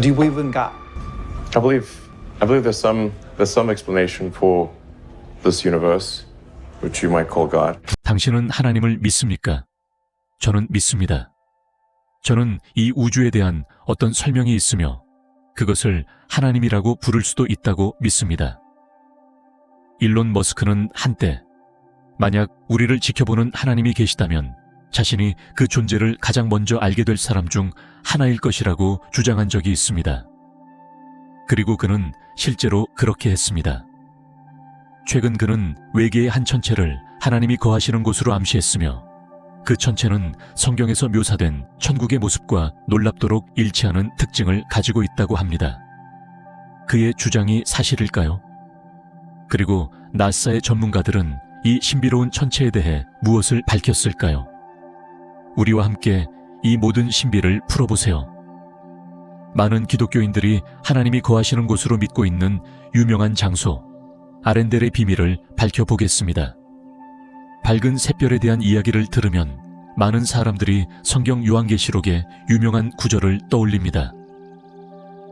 Do you believe in God? I believe I believe there's some there's some explanation for this universe, which you might call God. 당신은 하나님을 믿습니까? 저는 믿습니다. 저는 이 우주에 대한 어떤 설명이 있으며 그것을 하나님이라고 부를 수도 있다고 믿습니다. 일론 머스크는 한때 만약 우리를 지켜보는 하나님이 계시다면 자신이 그 존재를 가장 먼저 알게 될 사람 중 하나일 것이라고 주장한 적이 있습니다. 그리고 그는 실제로 그렇게 했습니다. 최근 그는 외계의 한 천체를 하나님이 거하시는 곳으로 암시했으며 그 천체는 성경에서 묘사된 천국의 모습과 놀랍도록 일치하는 특징을 가지고 있다고 합니다. 그의 주장이 사실일까요? 그리고 나사의 전문가들은 이 신비로운 천체에 대해 무엇을 밝혔을까요? 우리와 함께 이 모든 신비를 풀어보세요. 많은 기독교인들이 하나님이 거하시는 곳으로 믿고 있는 유명한 장소, 아렌델의 비밀을 밝혀보겠습니다. 밝은 샛별에 대한 이야기를 들으면 많은 사람들이 성경 요한계시록의 유명한 구절을 떠올립니다.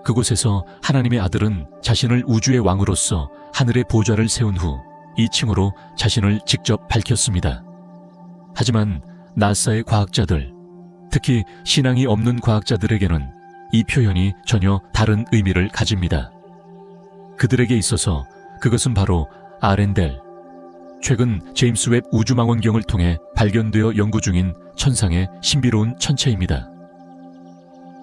그곳에서 하나님의 아들은 자신을 우주의 왕으로서 하늘의 보좌를 세운 후이 층으로 자신을 직접 밝혔습니다. 하지만 나사의 과학자들, 특히 신앙이 없는 과학자들에게는 이 표현이 전혀 다른 의미를 가집니다. 그들에게 있어서 그것은 바로 아렌델, 최근 제임스 웹 우주망원경을 통해 발견되어 연구 중인 천상의 신비로운 천체입니다.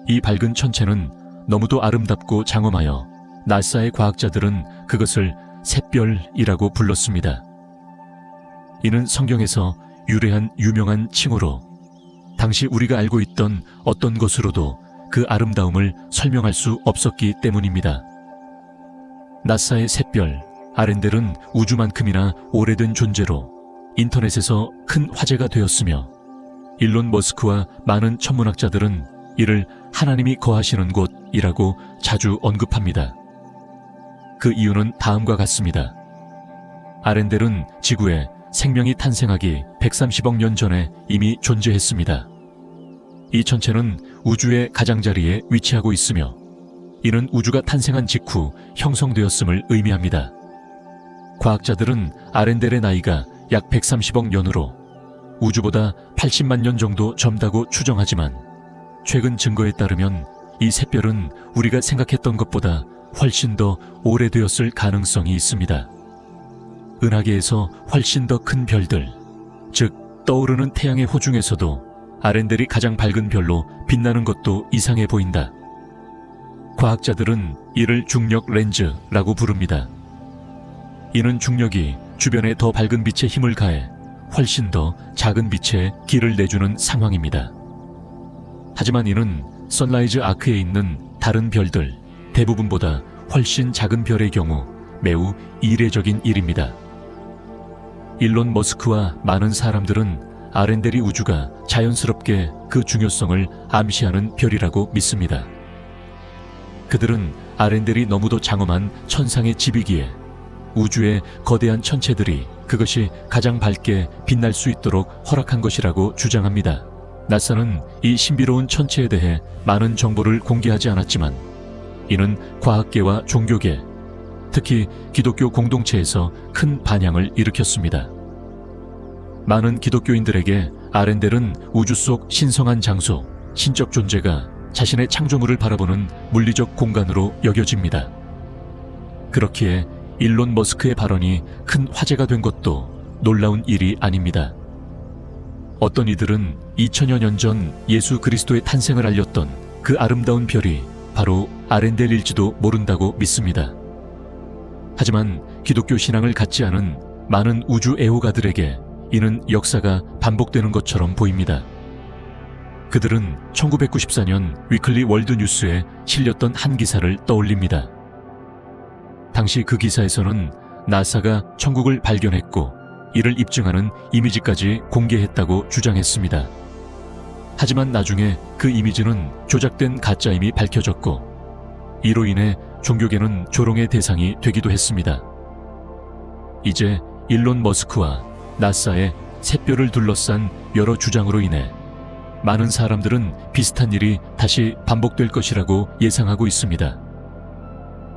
이 밝은 천체는 너무도 아름답고 장엄하여 나사의 과학자들은 그것을 샛별이라고 불렀습니다. 이는 성경에서 유래한 유명한 칭호로 당시 우리가 알고 있던 어떤 것으로도 그 아름다움을 설명할 수 없었기 때문입니다. 나사의 샛별, 아렌델은 우주만큼이나 오래된 존재로 인터넷에서 큰 화제가 되었으며 일론 머스크와 많은 천문학자들은 이를 하나님이 거하시는 곳이라고 자주 언급합니다. 그 이유는 다음과 같습니다. 아렌델은 지구에 생명이 탄생하기 130억 년 전에 이미 존재했습니다. 이 천체는 우주의 가장자리에 위치하고 있으며 이는 우주가 탄생한 직후 형성되었음을 의미합니다. 과학자들은 아렌델의 나이가 약 130억 년으로 우주보다 80만 년 정도 젊다고 추정하지만 최근 증거에 따르면 이 샛별은 우리가 생각했던 것보다 훨씬 더 오래되었을 가능성이 있습니다. 은하계에서 훨씬 더 큰 별들, 즉 떠오르는 태양의 호 중에서도 아렌델이 가장 밝은 별로 빛나는 것도 이상해 보인다. 과학자들은 이를 중력 렌즈라고 부릅니다. 이는 중력이 주변에 더 밝은 빛에 힘을 가해 훨씬 더 작은 빛에 길을 내주는 상황입니다. 하지만 이는 선라이즈 아크에 있는 다른 별들 대부분보다 훨씬 작은 별의 경우 매우 이례적인 일입니다. 일론 머스크와 많은 사람들은 아렌델이 우주가 자연스럽게 그 중요성을 암시하는 별이라고 믿습니다. 그들은 아렌델이 너무도 장엄한 천상의 집이기에 우주의 거대한 천체들이 그것이 가장 밝게 빛날 수 있도록 허락한 것이라고 주장합니다. 나사는 이 신비로운 천체에 대해 많은 정보를 공개하지 않았지만 이는 과학계와 종교계, 특히 기독교 공동체에서 큰 반향을 일으켰습니다. 많은 기독교인들에게 아렌델은 우주 속 신성한 장소, 신적 존재가 자신의 창조물을 바라보는 물리적 공간으로 여겨집니다. 그렇기에 일론 머스크의 발언이 큰 화제가 된 것도 놀라운 일이 아닙니다. 어떤 이들은 2000여 년 전 예수 그리스도의 탄생을 알렸던 그 아름다운 별이 바로 아렌델일지도 모른다고 믿습니다. 하지만 기독교 신앙을 갖지 않은 많은 우주 애호가들에게 이는 역사가 반복되는 것처럼 보입니다. 그들은 1994년 위클리 월드 뉴스에 실렸던 한 기사를 떠올립니다. 당시 그 기사에서는 나사가 천국을 발견했고 이를 입증하는 이미지까지 공개했다고 주장했습니다. 하지만 나중에 그 이미지는 조작된 가짜임이 밝혀졌고 이로 인해 종교계는 조롱의 대상이 되기도 했습니다. 이제 일론 머스크와 나사의 샛별을 둘러싼 여러 주장으로 인해 많은 사람들은 비슷한 일이 다시 반복될 것이라고 예상하고 있습니다.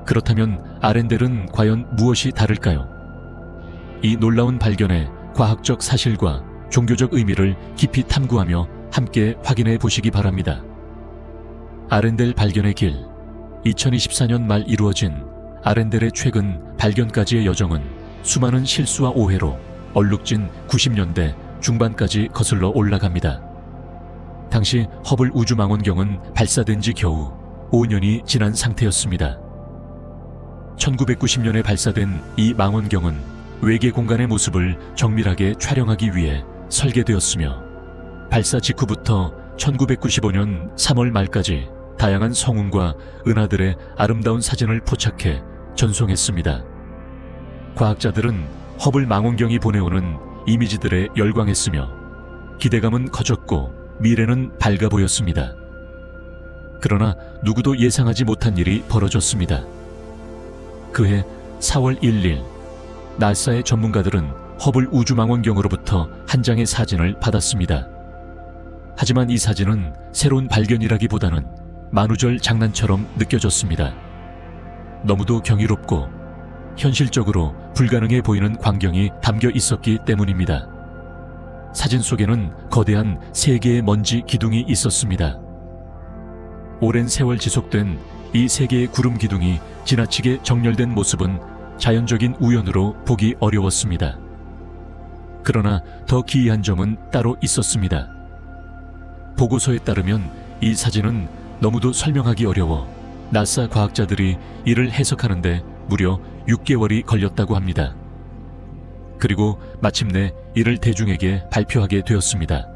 그렇다면 아렌델은 과연 무엇이 다를까요? 이 놀라운 발견의 과학적 사실과 종교적 의미를 깊이 탐구하며 함께 확인해 보시기 바랍니다. 아렌델 발견의 길 2024년 말 이루어진 아렌델의 최근 발견까지의 여정은 수많은 실수와 오해로 얼룩진 90년대 중반까지 거슬러 올라갑니다. 당시 허블 우주망원경은 발사된 지 겨우 5년이 지난 상태였습니다. 1990년에 발사된 이 망원경은 외계 공간의 모습을 정밀하게 촬영하기 위해 설계되었으며 발사 직후부터 1995년 3월 말까지 다양한 성운과 은하들의 아름다운 사진을 포착해 전송했습니다. 과학자들은 허블 망원경이 보내오는 이미지들에 열광했으며 기대감은 커졌고 미래는 밝아 보였습니다. 그러나 누구도 예상하지 못한 일이 벌어졌습니다. 그해 4월 1일 나사의 전문가들은 허블 우주망원경으로부터 한 장의 사진을 받았습니다. 하지만 이 사진은 새로운 발견이라기보다는 만우절 장난처럼 느껴졌습니다. 너무도 경이롭고 현실적으로 불가능해 보이는 광경이 담겨 있었기 때문입니다. 사진 속에는 거대한 세 개의 먼지 기둥이 있었습니다. 오랜 세월 지속된 이 세 개의 구름 기둥이 지나치게 정렬된 모습은 자연적인 우연으로 보기 어려웠습니다. 그러나 더 기이한 점은 따로 있었습니다. 보고서에 따르면 이 사진은 너무도 설명하기 어려워 나사 과학자들이 이를 해석하는데 무려 6개월이 걸렸다고 합니다. 그리고 마침내 이를 대중에게 발표하게 되었습니다.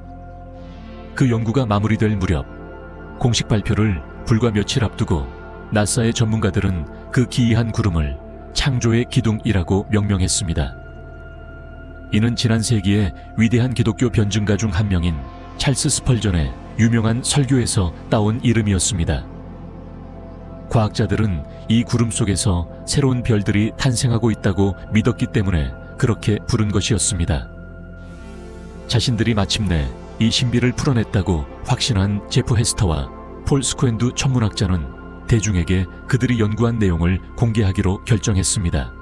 그 연구가 마무리될 무렵 공식 발표를 불과 며칠 앞두고 나사의 전문가들은 그 기이한 구름을 창조의 기둥이라고 명명했습니다. 이는 지난 세기의 위대한 기독교 변증가 중 한 명인 찰스 스펄전의 유명한 설교에서 따온 이름이었습니다. 과학자들은 이 구름 속에서 새로운 별들이 탄생하고 있다고 믿었기 때문에 그렇게 부른 것이었습니다. 자신들이 마침내 이 신비를 풀어냈다고 확신한 제프 헤스터와 폴 스코엔두 천문학자는 대중에게 그들이 연구한 내용을 공개하기로 결정했습니다.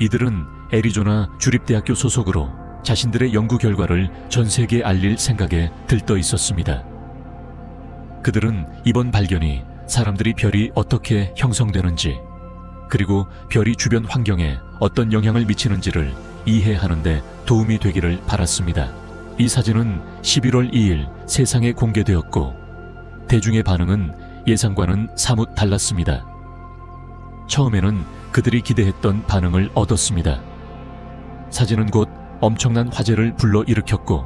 이들은 애리조나 주립대학교 소속으로 자신들의 연구 결과를 전 세계에 알릴 생각에 들떠 있었습니다. 그들은 이번 발견이 사람들이 별이 어떻게 형성되는지, 그리고 별이 주변 환경에 어떤 영향을 미치는지를 이해하는데 도움이 되기를 바랐습니다. 이 사진은 11월 2일 세상에 공개되었고, 대중의 반응은 예상과는 사뭇 달랐습니다. 처음에는 그들이 기대했던 반응을 얻었습니다. 사진은 곧 엄청난 화제를 불러일으켰고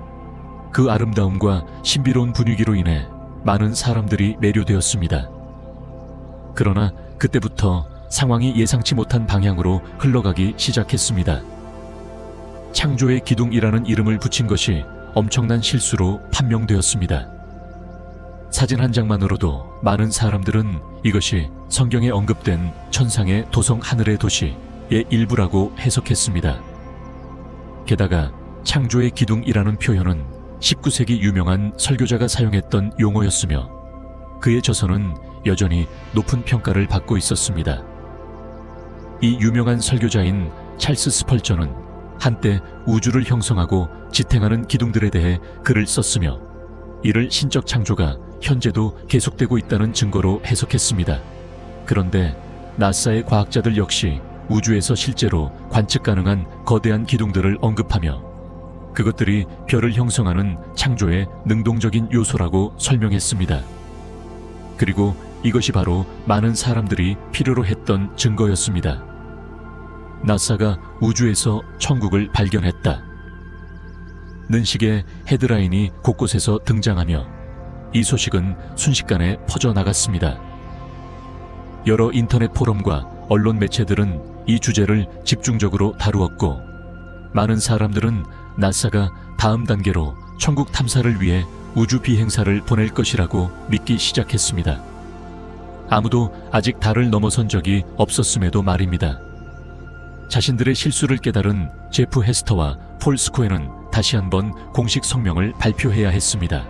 그 아름다움과 신비로운 분위기로 인해 많은 사람들이 매료되었습니다. 그러나 그때부터 상황이 예상치 못한 방향으로 흘러가기 시작했습니다. 창조의 기둥이라는 이름을 붙인 것이 엄청난 실수로 판명되었습니다. 사진 한 장만으로도 많은 사람들은 이것이 성경에 언급된 천상의 도성 하늘의 도시의 일부라고 해석했습니다. 게다가 창조의 기둥이라는 표현은 19세기 유명한 설교자가 사용했던 용어였으며 그의 저서는 여전히 높은 평가를 받고 있었습니다. 이 유명한 설교자인 찰스 스펄전은 한때 우주를 형성하고 지탱하는 기둥들에 대해 글을 썼으며 이를 신적 창조가 현재도 계속되고 있다는 증거로 해석했습니다. 그런데 나사의 과학자들 역시 우주에서 실제로 관측 가능한 거대한 기둥들을 언급하며 그것들이 별을 형성하는 창조의 능동적인 요소라고 설명했습니다. 그리고 이것이 바로 많은 사람들이 필요로 했던 증거였습니다. 나사가 우주에서 천국을 발견했다. 는 식의 헤드라인이 곳곳에서 등장하며 이 소식은 순식간에 퍼져나갔습니다. 여러 인터넷 포럼과 언론 매체들은 이 주제를 집중적으로 다루었고 많은 사람들은 나사가 다음 단계로 천국 탐사를 위해 우주 비행사를 보낼 것이라고 믿기 시작했습니다. 아무도 아직 달을 넘어선 적이 없었음에도 말입니다. 자신들의 실수를 깨달은 제프 헤스터와 폴 스코에는 다시 한번 공식 성명을 발표해야 했습니다.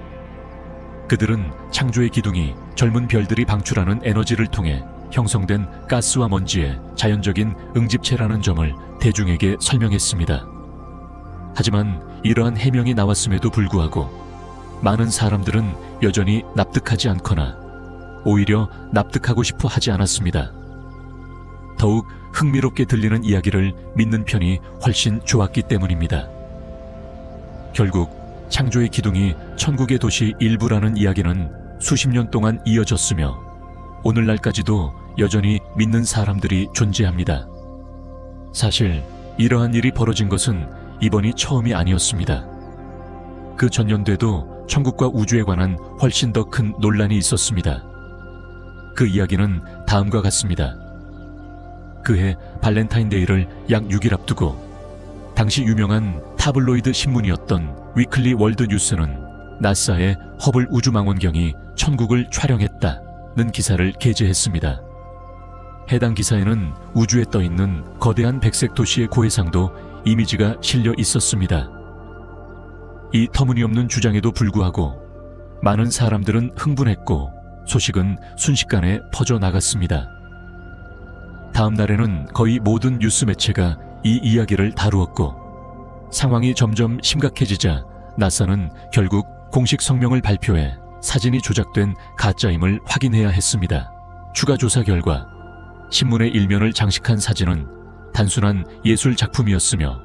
그들은 창조의 기둥이 젊은 별들이 방출하는 에너지를 통해 형성된 가스와 먼지의 자연적인 응집체라는 점을 대중에게 설명했습니다. 하지만 이러한 해명이 나왔음에도 불구하고 많은 사람들은 여전히 납득하지 않거나 오히려 납득하고 싶어 하지 않았습니다. 더욱 흥미롭게 들리는 이야기를 믿는 편이 훨씬 좋았기 때문입니다. 결국 창조의 기둥이 천국의 도시 일부라는 이야기는 수십 년 동안 이어졌으며 오늘날까지도 여전히 믿는 사람들이 존재합니다. 사실 이러한 일이 벌어진 것은 이번이 처음이 아니었습니다. 그 전년도에도 천국과 우주에 관한 훨씬 더 큰 논란이 있었습니다. 그 이야기는 다음과 같습니다. 그해 발렌타인데이를 약 6일 앞두고 당시 유명한 타블로이드 신문이었던 위클리 월드 뉴스는 나사의 허블 우주망원경이 천국을 촬영했다는 기사를 게재했습니다. 해당 기사에는 우주에 떠 있는 거대한 백색 도시의 고해상도 이미지가 실려 있었습니다. 이 터무니없는 주장에도 불구하고 많은 사람들은 흥분했고 소식은 순식간에 퍼져 나갔습니다. 다음 날에는 거의 모든 뉴스 매체가 이 이야기를 다루었고 상황이 점점 심각해지자 나사는 결국 공식 성명을 발표해 사진이 조작된 가짜임을 확인해야 했습니다. 추가 조사 결과 신문의 일면을 장식한 사진은 단순한 예술 작품이었으며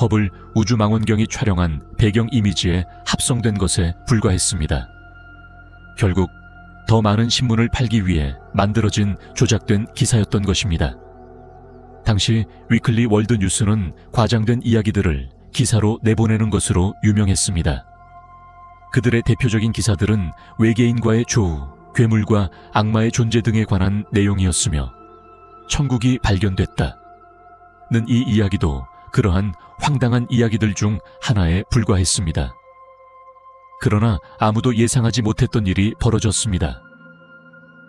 허블 우주망원경이 촬영한 배경 이미지에 합성된 것에 불과했습니다. 결국 더 많은 신문을 팔기 위해 만들어진 조작된 기사였던 것입니다. 당시 위클리 월드 뉴스는 과장된 이야기들을 기사로 내보내는 것으로 유명했습니다. 그들의 대표적인 기사들은 외계인과의 조우, 괴물과 악마의 존재 등에 관한 내용이었으며 천국이 발견됐다. 는이 이야기도 그러한 황당한 이야기들 중 하나에 불과했습니다. 그러나 아무도 예상하지 못했던 일이 벌어졌습니다.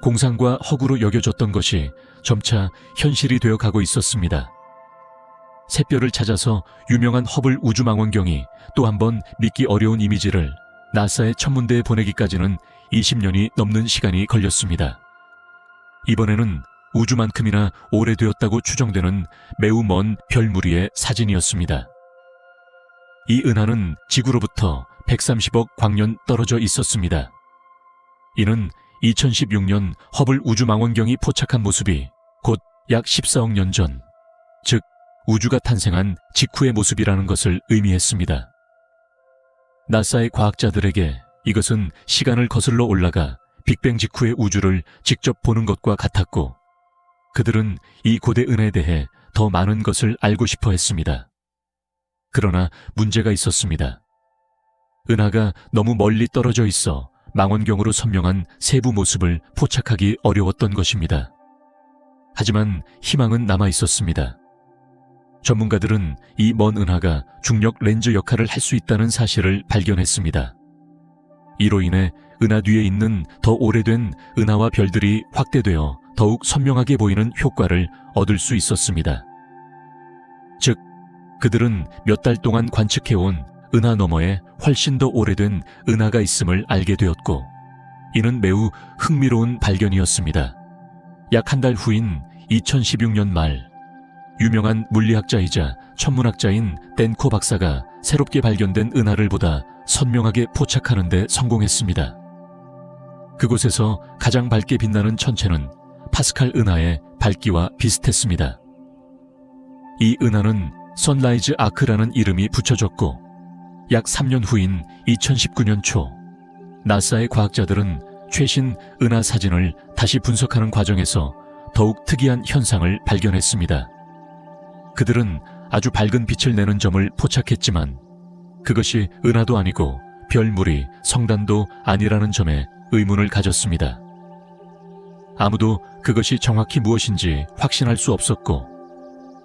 공상과 허구로 여겨졌던 것이 점차 현실이 되어 가고 있었습니다. 새별을 찾아서 유명한 허블 우주망원경이 또 한 번 믿기 어려운 이미지를 나사의 천문대에 보내기까지는 20년이 넘는 시간이 걸렸습니다. 이번에는 우주만큼이나 오래되었다고 추정되는 매우 먼 별무리의 사진이었습니다. 이 은하는 지구로부터 130억 광년 떨어져 있었습니다. 이는 2016년 허블 우주망원경이 포착한 모습이 곧 약 14억 년 전, 즉 우주가 탄생한 직후의 모습이라는 것을 의미했습니다. 나사의 과학자들에게 이것은 시간을 거슬러 올라가 빅뱅 직후의 우주를 직접 보는 것과 같았고, 그들은 이 고대 은하에 대해 더 많은 것을 알고 싶어 했습니다. 그러나 문제가 있었습니다. 은하가 너무 멀리 떨어져 있어 망원경으로 선명한 세부 모습을 포착하기 어려웠던 것입니다. 하지만 희망은 남아 있었습니다. 전문가들은 이 먼 은하가 중력 렌즈 역할을 할 수 있다는 사실을 발견했습니다. 이로 인해 은하 뒤에 있는 더 오래된 은하와 별들이 확대되어 더욱 선명하게 보이는 효과를 얻을 수 있었습니다. 즉, 그들은 몇 달 동안 관측해온 은하 너머에 훨씬 더 오래된 은하가 있음을 알게 되었고, 이는 매우 흥미로운 발견이었습니다. 약 한 달 후인 2016년 말, 유명한 물리학자이자 천문학자인 댄코 박사가 새롭게 발견된 은하를 보다 선명하게 포착하는 데 성공했습니다. 그곳에서 가장 밝게 빛나는 천체는 파스칼 은하의 밝기와 비슷했습니다. 이 은하는 선라이즈 아크라는 이름이 붙여졌고 약 3년 후인 2019년 초 나사의 과학자들은 최신 은하 사진을 다시 분석하는 과정에서 더욱 특이한 현상을 발견했습니다. 그들은 아주 밝은 빛을 내는 점을 포착했지만 그것이 은하도 아니고 별무리, 성단도 아니라는 점에 의문을 가졌습니다. 아무도 그것이 정확히 무엇인지 확신할 수 없었고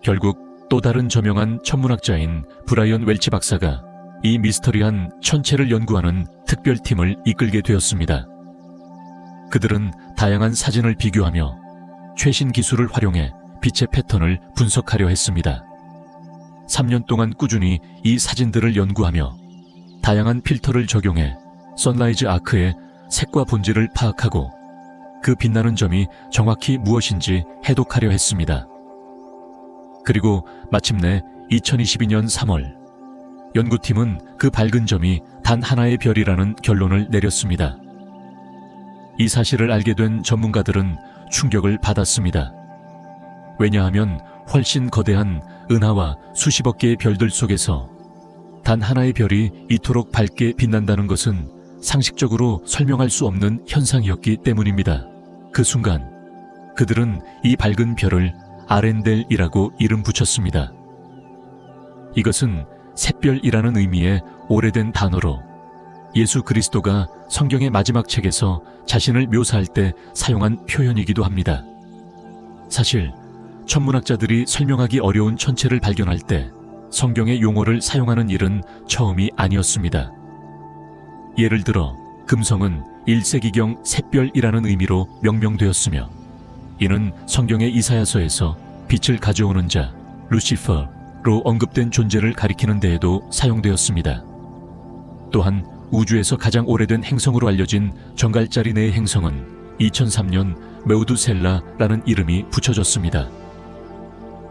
결국 또 다른 저명한 천문학자인 브라이언 웰치 박사가 이 미스터리한 천체를 연구하는 특별팀을 이끌게 되었습니다. 그들은 다양한 사진을 비교하며 최신 기술을 활용해 빛의 패턴을 분석하려 했습니다. 3년 동안 꾸준히 이 사진들을 연구하며 다양한 필터를 적용해 선라이즈 아크의 색과 본질을 파악하고 그 빛나는 점이 정확히 무엇인지 해독하려 했습니다. 그리고 마침내 2022년 3월 연구팀은 그 밝은 점이 단 하나의 별이라는 결론을 내렸습니다. 이 사실을 알게 된 전문가들은 충격을 받았습니다. 왜냐하면 훨씬 거대한 은하와 수십억 개의 별들 속에서 단 하나의 별이 이토록 밝게 빛난다는 것은 상식적으로 설명할 수 없는 현상이었기 때문입니다. 그 순간 그들은 이 밝은 별을 아렌델이라고 이름 붙였습니다. 이것은 샛별이라는 의미의 오래된 단어로 예수 그리스도가 성경의 마지막 책에서 자신을 묘사할 때 사용한 표현이기도 합니다. 사실 천문학자들이 설명하기 어려운 천체를 발견할 때 성경의 용어를 사용하는 일은 처음이 아니었습니다. 예를 들어 금성은 1세기경 샛별이라는 의미로 명명되었으며 이는 성경의 이사야서에서 빛을 가져오는 자 루시퍼 로 언급된 존재를 가리키는 데에도 사용되었습니다. 또한 우주에서 가장 오래된 행성으로 알려진 정갈자리 내의 행성은 2003년 메우두셀라라는 이름이 붙여졌습니다.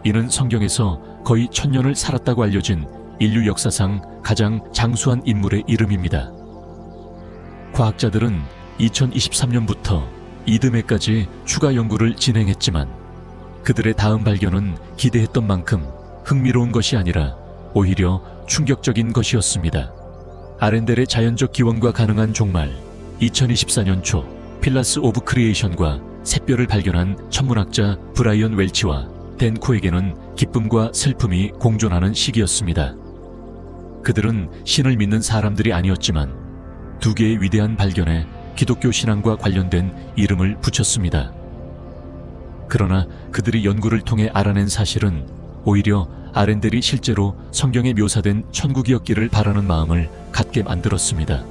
이는 성경에서 거의 천년을 살았다고 알려진 인류 역사상 가장 장수한 인물의 이름입니다. 과학자들은 2023년부터 이듬해까지 추가 연구를 진행했지만 그들의 다음 발견은 기대했던 만큼 흥미로운 것이 아니라 오히려 충격적인 것이었습니다. 아렌델의 자연적 기원과 가능한 종말 2024년 초 필라스 오브 크리에이션과 샛별을 발견한 천문학자 브라이언 웰치와 댄 코에게는 기쁨과 슬픔이 공존하는 시기였습니다. 그들은 신을 믿는 사람들이 아니었지만 두 개의 위대한 발견에 기독교 신앙과 관련된 이름을 붙였습니다. 그러나 그들이 연구를 통해 알아낸 사실은 오히려 아렌델이 실제로 성경에 묘사된 천국이었기를 바라는 마음을 갖게 만들었습니다.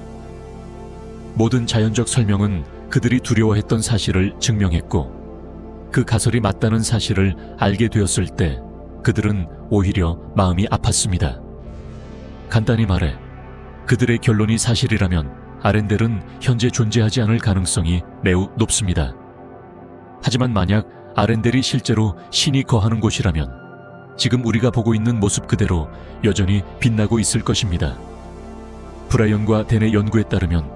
모든 자연적 설명은 그들이 두려워했던 사실을 증명했고 그 가설이 맞다는 사실을 알게 되었을 때 그들은 오히려 마음이 아팠습니다. 간단히 말해 그들의 결론이 사실이라면 아렌델은 현재 존재하지 않을 가능성이 매우 높습니다. 하지만 만약 아렌델이 실제로 신이 거하는 곳이라면 지금 우리가 보고 있는 모습 그대로 여전히 빛나고 있을 것입니다. 브라이언과 댄의 연구에 따르면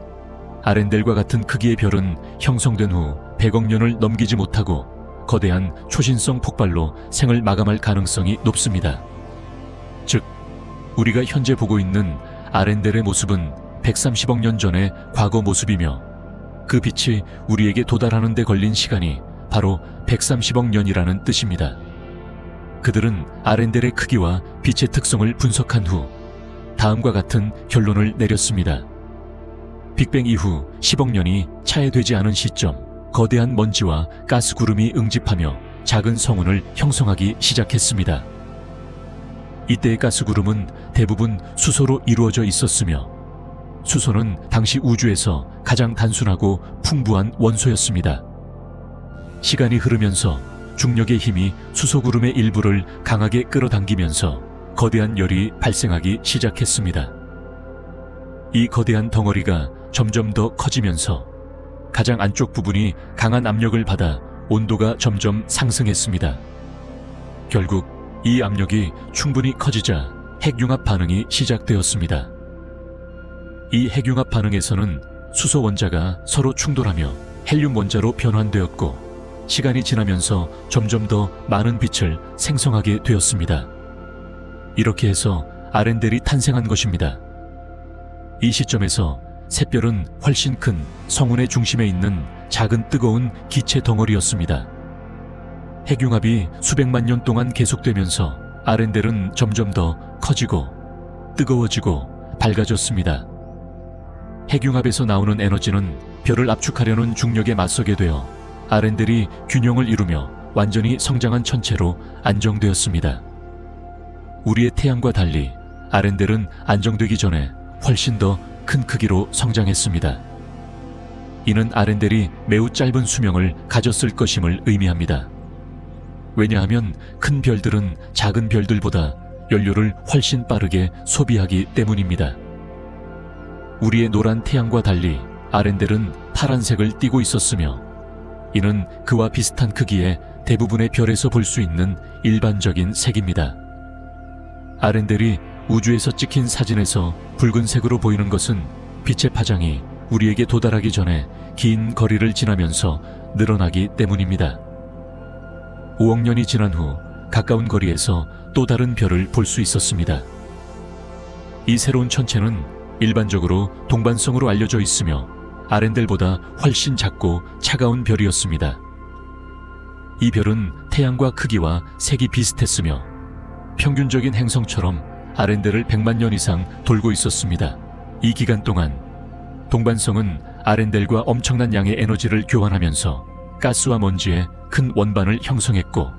아렌델과 같은 크기의 별은 형성된 후 100억 년을 넘기지 못하고 거대한 초신성 폭발로 생을 마감할 가능성이 높습니다. 즉, 우리가 현재 보고 있는 아렌델의 모습은 130억 년 전의 과거 모습이며 그 빛이 우리에게 도달하는 데 걸린 시간이 바로 130억 년이라는 뜻입니다. 그들은 아렌델의 크기와 빛의 특성을 분석한 후 다음과 같은 결론을 내렸습니다. 빅뱅 이후 10억 년이 차해되지 않은 시점, 거대한 먼지와 가스 구름이 응집하며 작은 성운을 형성하기 시작했습니다. 이때의 가스 구름은 대부분 수소로 이루어져 있었으며 수소는 당시 우주에서 가장 단순하고 풍부한 원소였습니다. 시간이 흐르면서 중력의 힘이 수소구름의 일부를 강하게 끌어당기면서 거대한 열이 발생하기 시작했습니다. 이 거대한 덩어리가 점점 더 커지면서 가장 안쪽 부분이 강한 압력을 받아 온도가 점점 상승했습니다. 결국 이 압력이 충분히 커지자 핵융합 반응이 시작되었습니다. 이 핵융합 반응에서는 수소 원자가 서로 충돌하며 헬륨 원자로 변환되었고 시간이 지나면서 점점 더 많은 빛을 생성하게 되었습니다. 이렇게 해서 아렌델이 탄생한 것입니다. 이 시점에서 샛별은 훨씬 큰 성운의 중심에 있는 작은 뜨거운 기체 덩어리였습니다. 핵융합이 수백만 년 동안 계속되면서 아렌델은 점점 더 커지고 뜨거워지고 밝아졌습니다. 핵융합에서 나오는 에너지는 별을 압축하려는 중력에 맞서게 되어 아렌델이 균형을 이루며 완전히 성장한 천체로 안정되었습니다. 우리의 태양과 달리 아렌델은 안정되기 전에 훨씬 더 큰 크기로 성장했습니다. 이는 아렌델이 매우 짧은 수명을 가졌을 것임을 의미합니다. 왜냐하면 큰 별들은 작은 별들보다 연료를 훨씬 빠르게 소비하기 때문입니다. 우리의 노란 태양과 달리 아렌델은 파란색을 띠고 있었으며 이는 그와 비슷한 크기의 대부분의 별에서 볼 수 있는 일반적인 색입니다. 아렌델이 우주에서 찍힌 사진에서 붉은색으로 보이는 것은 빛의 파장이 우리에게 도달하기 전에 긴 거리를 지나면서 늘어나기 때문입니다. 5억 년이 지난 후 가까운 거리에서 또 다른 별을 볼 수 있었습니다. 이 새로운 천체는 일반적으로 동반성으로 알려져 있으며 아렌델보다 훨씬 작고 차가운 별이었습니다. 이 별은 태양과 크기와 색이 비슷했으며 평균적인 행성처럼 아렌델을 100만 년 이상 돌고 있었습니다. 이 기간 동안 동반성은 아렌델과 엄청난 양의 에너지를 교환하면서 가스와 먼지의 큰 원반을 형성했고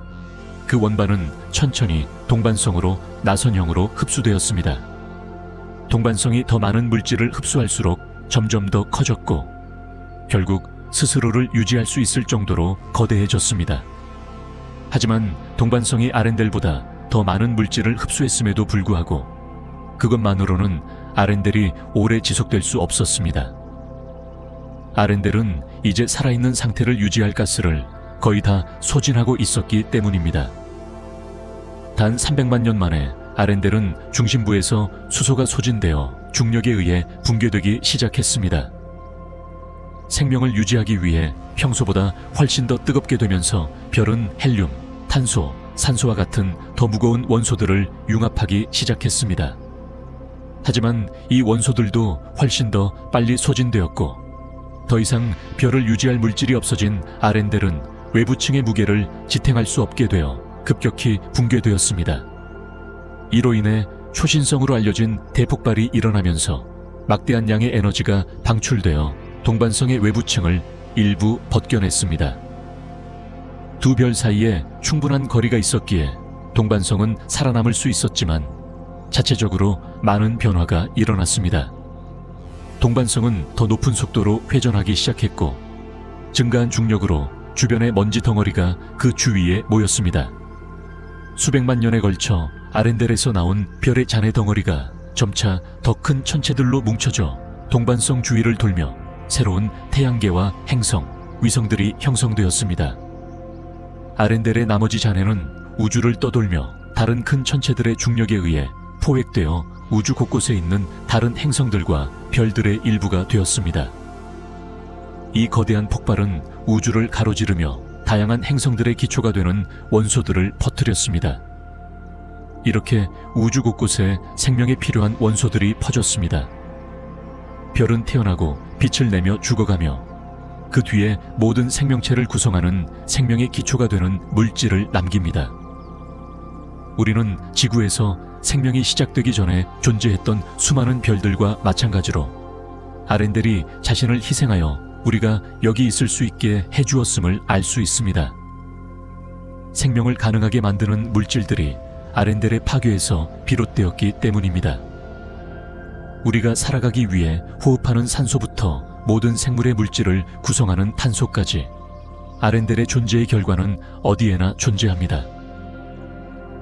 그 원반은 천천히 동반성으로 나선형으로 흡수되었습니다. 동반성이 더 많은 물질을 흡수할수록 점점 더 커졌고 결국 스스로를 유지할 수 있을 정도로 거대해졌습니다. 하지만 동반성이 아렌델보다 더 많은 물질을 흡수했음에도 불구하고 그것만으로는 아렌델이 오래 지속될 수 없었습니다. 아렌델은 이제 살아있는 상태를 유지할 가스를 거의 다 소진하고 있었기 때문입니다. 단 300만 년 만에 아렌델은 중심부에서 수소가 소진되어 중력에 의해 붕괴되기 시작했습니다. 생명을 유지하기 위해 평소보다 훨씬 더 뜨겁게 되면서 별은 헬륨, 탄소, 산소와 같은 더 무거운 원소들을 융합하기 시작했습니다. 하지만 이 원소들도 훨씬 더 빨리 소진되었고 더 이상 별을 유지할 물질이 없어진 아렌델은 외부층의 무게를 지탱할 수 없게 되어 급격히 붕괴되었습니다. 이로 인해 초신성으로 알려진 대폭발이 일어나면서 막대한 양의 에너지가 방출되어 동반성의 외부층을 일부 벗겨냈습니다. 두 별 사이에 충분한 거리가 있었기에 동반성은 살아남을 수 있었지만 자체적으로 많은 변화가 일어났습니다. 동반성은 더 높은 속도로 회전하기 시작했고 증가한 중력으로 주변의 먼지 덩어리가 그 주위에 모였습니다. 수백만 년에 걸쳐 아렌델에서 나온 별의 잔해 덩어리가 점차 더 큰 천체들로 뭉쳐져 동반성 주위를 돌며 새로운 태양계와 행성, 위성들이 형성되었습니다. 아렌델의 나머지 잔해는 우주를 떠돌며 다른 큰 천체들의 중력에 의해 포획되어 우주 곳곳에 있는 다른 행성들과 별들의 일부가 되었습니다. 이 거대한 폭발은 우주를 가로지르며 다양한 행성들의 기초가 되는 원소들을 퍼뜨렸습니다. 이렇게 우주 곳곳에 생명에 필요한 원소들이 퍼졌습니다. 별은 태어나고 빛을 내며 죽어가며 그 뒤에 모든 생명체를 구성하는 생명의 기초가 되는 물질을 남깁니다. 우리는 지구에서 생명이 시작되기 전에 존재했던 수많은 별들과 마찬가지로 아렌델이 자신을 희생하여 우리가 여기 있을 수 있게 해주었음을 알 수 있습니다. 생명을 가능하게 만드는 물질들이 아렌델의 파괴에서 비롯되었기 때문입니다. 우리가 살아가기 위해 호흡하는 산소부터 모든 생물의 물질을 구성하는 탄소까지 아렌델의 존재의 결과는 어디에나 존재합니다.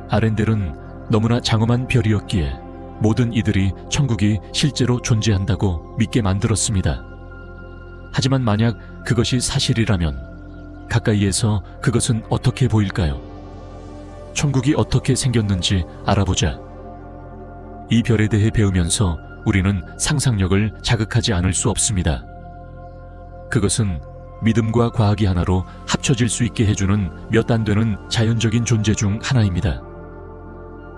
아렌델은 너무나 장엄한 별이었기에 모든 이들이 천국이 실제로 존재한다고 믿게 만들었습니다. 하지만 만약 그것이 사실이라면 가까이에서 그것은 어떻게 보일까요? 천국이 어떻게 생겼는지 알아보자. 이 별에 대해 배우면서 우리는 상상력을 자극하지 않을 수 없습니다. 그것은 믿음과 과학이 하나로 합쳐질 수 있게 해주는 몇 안 되는 자연적인 존재 중 하나입니다.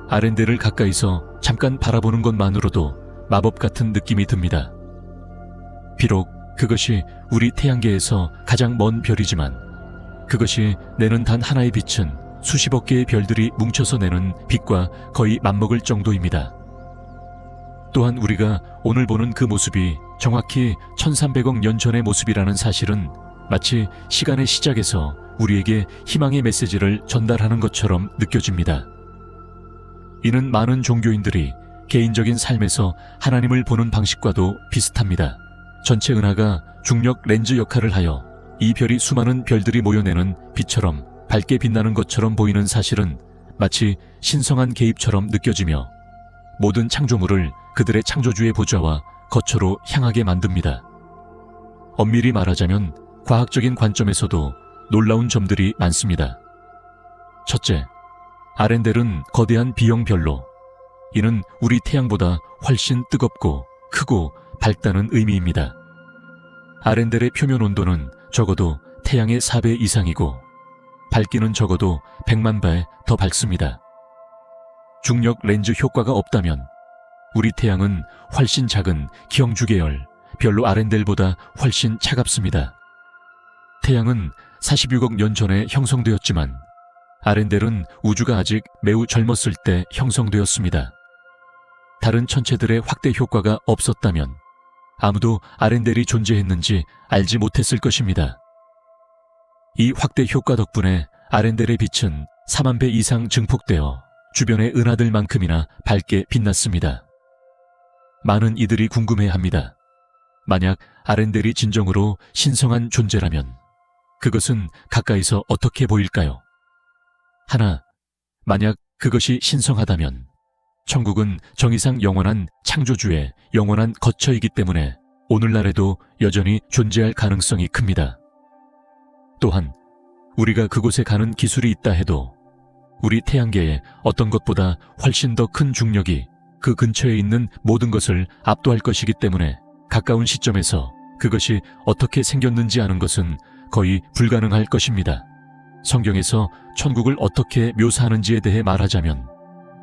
아렌데를 가까이서 잠깐 바라보는 것만으로도 마법 같은 느낌이 듭니다. 비록 그것이 우리 태양계에서 가장 먼 별이지만 그것이 내는 단 하나의 빛은 수십억 개의 별들이 뭉쳐서 내는 빛과 거의 맞먹을 정도입니다. 또한 우리가 오늘 보는 그 모습이 정확히 1300억 년 전의 모습이라는 사실은 마치 시간의 시작에서 우리에게 희망의 메시지를 전달하는 것처럼 느껴집니다. 이는 많은 종교인들이 개인적인 삶에서 하나님을 보는 방식과도 비슷합니다. 전체 은하가 중력 렌즈 역할을 하여 이 별이 수많은 별들이 모여내는 빛처럼 밝게 빛나는 것처럼 보이는 사실은 마치 신성한 개입처럼 느껴지며 모든 창조물을 그들의 창조주의 보좌와 거처로 향하게 만듭니다. 엄밀히 말하자면 과학적인 관점에서도 놀라운 점들이 많습니다. 첫째, 아렌델은 거대한 비형 별로. 이는 우리 태양보다 훨씬 뜨겁고 크고 밝다는 의미입니다. 아렌델의 표면 온도는 적어도 태양의 4배 이상이고 밝기는 적어도 100만 배 더 밝습니다. 중력 렌즈 효과가 없다면 우리 태양은 훨씬 작은 기형주 계열 별로 아렌델보다 훨씬 차갑습니다. 태양은 46억 년 전에 형성되었지만 아렌델은 우주가 아직 매우 젊었을 때 형성되었습니다. 다른 천체들의 확대 효과가 없었다면 아무도 아렌델이 존재했는지 알지 못했을 것입니다. 이 확대 효과 덕분에 아렌델의 빛은 4만 배 이상 증폭되어 주변의 은하들만큼이나 밝게 빛났습니다. 많은 이들이 궁금해합니다. 만약 아렌델이 진정으로 신성한 존재라면 그것은 가까이서 어떻게 보일까요? 하나, 만약 그것이 신성하다면 천국은 정의상 영원한 창조주의 영원한 거처이기 때문에 오늘날에도 여전히 존재할 가능성이 큽니다. 또한 우리가 그곳에 가는 기술이 있다 해도 우리 태양계의 어떤 것보다 훨씬 더 큰 중력이 그 근처에 있는 모든 것을 압도할 것이기 때문에 가까운 시점에서 그것이 어떻게 생겼는지 아는 것은 거의 불가능할 것입니다. 성경에서 천국을 어떻게 묘사하는지에 대해 말하자면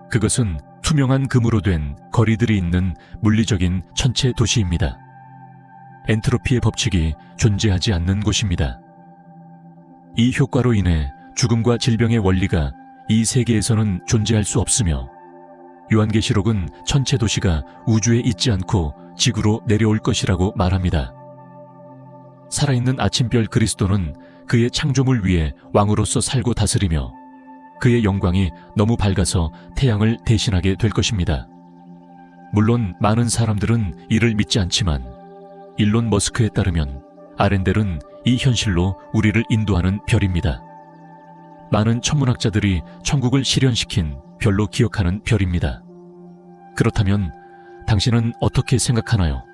그것은 투명한 금으로 된 거리들이 있는 물리적인 천체 도시입니다. 엔트로피의 법칙이 존재하지 않는 곳입니다. 이 효과로 인해 죽음과 질병의 원리가 이 세계에서는 존재할 수 없으며 요한계시록은 천체 도시가 우주에 있지 않고 지구로 내려올 것이라고 말합니다. 살아있는 아침별 그리스도는 그의 창조물 위에 왕으로서 살고 다스리며 그의 영광이 너무 밝아서 태양을 대신하게 될 것입니다. 물론 많은 사람들은 이를 믿지 않지만 일론 머스크에 따르면 아렌델은 이 현실로 우리를 인도하는 별입니다. 많은 천문학자들이 천국을 실현시킨 별로 기억하는 별입니다. 그렇다면 당신은 어떻게 생각하나요?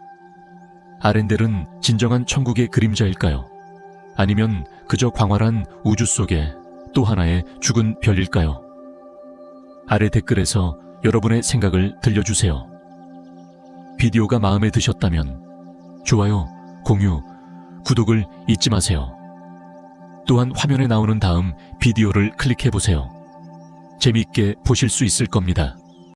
아렌델은 진정한 천국의 그림자일까요? 아니면 그저 광활한 우주 속에 또 하나의 죽은 별일까요? 아래 댓글에서 여러분의 생각을 들려주세요. 비디오가 마음에 드셨다면 좋아요, 공유, 구독을 잊지 마세요. 또한 화면에 나오는 다음 비디오를 클릭해 보세요. 재미있게 보실 수 있을 겁니다.